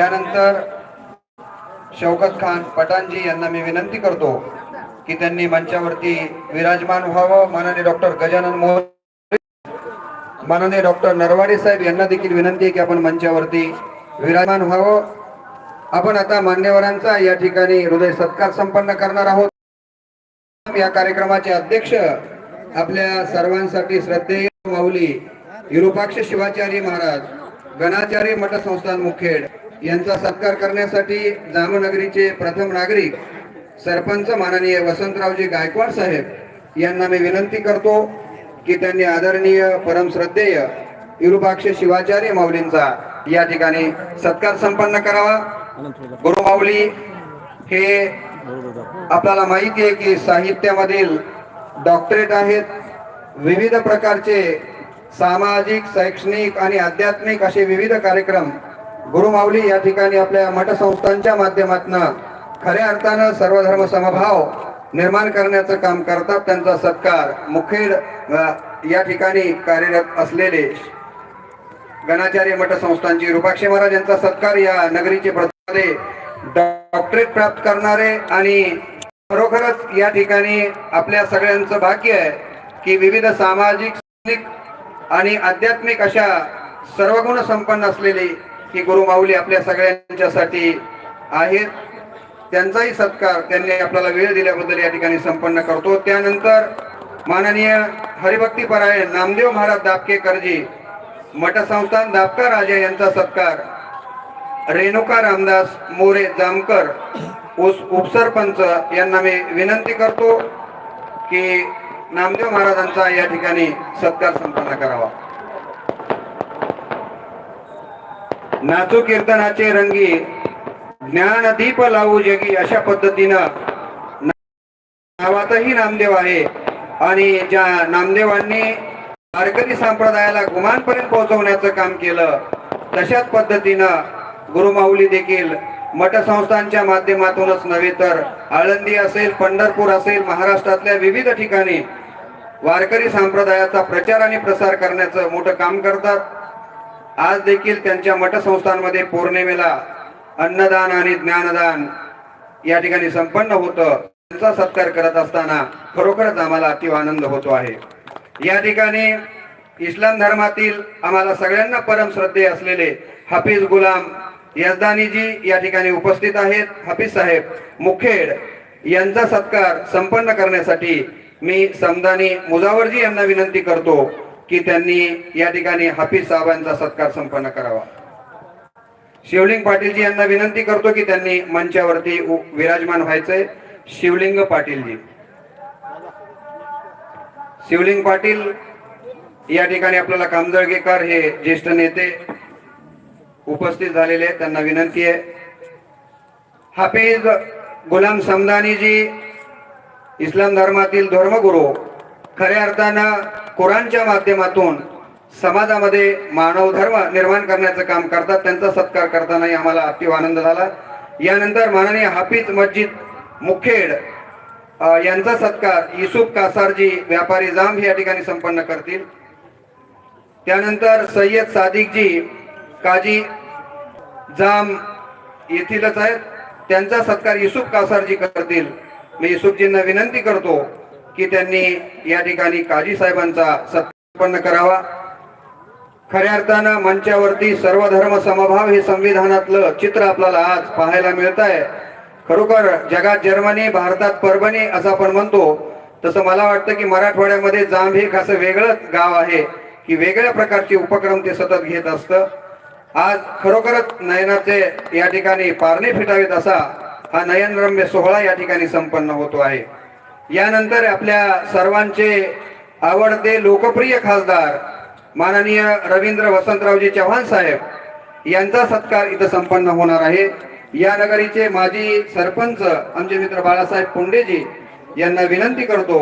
यानंतर शौकत खान पठाणजी यांना मी विनंती करतो की त्यांनी मंचावरती विराजमान व्हावं. माननीय डॉक्टर गजानन मोहन माननीय डॉक्टर नरवाडे साहेब यांना देखील विनंती आहे की आपण मंचावरती विराजमान व्हावं. आपण आता मान्यवरांचा या ठिकाणी हृदय सत्कार संपन्न करणार आहोत. या कार्यक्रमाचे अध्यक्ष आपल्या सर्वांसाठी श्रद्धेय माऊली विरूपाक्ष शिवाचार्य महाराज गणाचार्य मठ संस्थान मुखेड यांचा सत्कार करण्यासाठी जामनगरीचे प्रथम नागरिक सरपंच माननीय वसंतरावजी गायकवाड साहेब यांना मी विनंती करतो की त्यांनी आदरणीय परमश्रद्धेय विरुपाक्ष शिवाचार्य माऊलींचा या ठिकाणी सत्कार संपन्न करावा. गुरु माऊली हे आपल्याला माहिती आहे की साहित्यामधील डॉक्टरेट आहेत. विविध प्रकारचे सामाजिक शैक्षणिक आणि आध्यात्मिक असे विविध कार्यक्रम गुरुमाऊली या ठिकाणी आपल्या मठ संस्थांच्या माध्यमातून खऱ्या अर्थानं सर्वधर्म समभाव निर्माण करण्याचं काम करतात त्यांचा सत्कार मुखेड या ठिकाणी कार्यरत असलेले गणाचार्य मठ संस्थांची रुपाक्षी महाराज यांचा सत्कार या नगरीचे प्रतिनिधी डॉक्टरेट प्राप्त करणारे आणि खरोखरच या ठिकाणी आपल्या सगळ्यांचं भाग्य आहे की विविध सामाजिक आणि आध्यात्मिक अशा सर्वगुण संपन्न असलेली ही गुरुमाऊली आपल्या सगळ्यांच्यासाठी आहेत. त्यांचाही सत्कार त्यांनी आपल्याला वेळ दिल्याबद्दल या ठिकाणी संपन्न करतो. त्यानंतर माननीय हरिभक्ती परायण नामदेव महाराज दापके मठ मठसंस्थान दापका राजा यांचा सत्कार रेणुका रामदास मोरे जामकर उस उपसरपंच यांना मी विनंती करतो की नामदेव महाराजांचा या ठिकाणी सत्कार संपन्न करावा. नाचू कीर्तनाचे रंगी ज्ञानदीप लावू जगी अशा पद्धतीनं नावातही नामदेव आहे. आणि ज्या नामदेवांनी वारकरी संप्रदायाला गुमानपर्यंत पोहोचवण्याचं काम केलं तशाच पद्धतीनं गुरुमाऊली देखील मठसंस्थांच्या माध्यमातूनच नव्हे तर आळंदी असेल पंढरपूर असेल महाराष्ट्रातल्या विविध ठिकाणी वारकरी संप्रदायाचा प्रचार आणि प्रसार करण्याचं मोठं काम करतात. आज देखील त्यांच्या मठसंस्थांमध्ये पौर्णिमेला अन्नदान आणि ज्ञानदान या ठिकाणी संपन्न होतं. त्यांचा सत्कार करत असताना खरोखरच आम्हाला अतिव आनंद होतो आहे. या ठिकाणी इस्लाम धर्मातील आम्हाला सगळ्यांना परमश्रद्धे असलेले हफीज गुलाम यजदानीजी या ठिकाणी उपस्थित आहेत. हफीज साहेब मुखेड यांचा सत्कार संपन्न करण्यासाठी मी समदानी मुजावरजी यांना विनंती करतो. की त्यांनी या ठिकाणी हाफिज साहेबांचा सत्कार संपन्न करावा. शिवलिंग पाटीलजी यांना विनंती करतो की त्यांनी मंचावरती विराजमान व्हायचंय. शिवलिंग पाटीलजी. शिवलिंग पाटील या ठिकाणी आपल्याला कामजळगेकर हे ज्येष्ठ नेते उपस्थित झालेले त्यांना विनंती आहे. हाफिज गुलाम समदानीजी इस्लाम धर्मातील धर्मगुरू खऱ्या अर्थानं कुराणच्या माध्यमातून समाजामध्ये मानव धर्म निर्माण करण्याचं काम करतात. त्यांचा सत्कार करतानाही आम्हाला अतिव आनंद झाला. यानंतर माननीय हाफिज मस्जिद मुखेड यांचा सत्कार युसुफ कासारजी व्यापारी जांब या ठिकाणी संपन्न करतील. त्यानंतर सय्यद सादिकजी काजी जाम येथीलच आहेत. त्यांचा सत्कार युसुफ कासारजी करतील. मी युसुफजींना विनंती करतो की त्यांनी या ठिकाणी काजी साहेबांचा सत्पन्न करावा. खऱ्या अर्थानं मंचावरती सर्व धर्म समभाव हे संविधानातलं चित्र आपल्याला आज पाहायला मिळत आहे खरोखर जगात जर्मनी भारतात परभणी असं आपण म्हणतो. तसं मला वाटतं की मराठवाड्यामध्ये जांभ एक असं वेगळंच गाव आहे की वेगळ्या प्रकारचे उपक्रम ते सतत घेत असतं. आज खरोखरच नयनाचे या ठिकाणी पारणे फिटावेत असा हा नयनरम्य सोहळा या ठिकाणी संपन्न होतो आहे. यानंतर आपल्या सर्वांचे आवडते लोकप्रिय खासदार माननीय रवींद्र वसंतरावजी चव्हाण साहेब यांचा सत्कार इथं संपन्न होणार आहे. या नगरीचे माजी सरपंच आमचे मित्र बाळासाहेब पुंडेजी यांना विनंती करतो.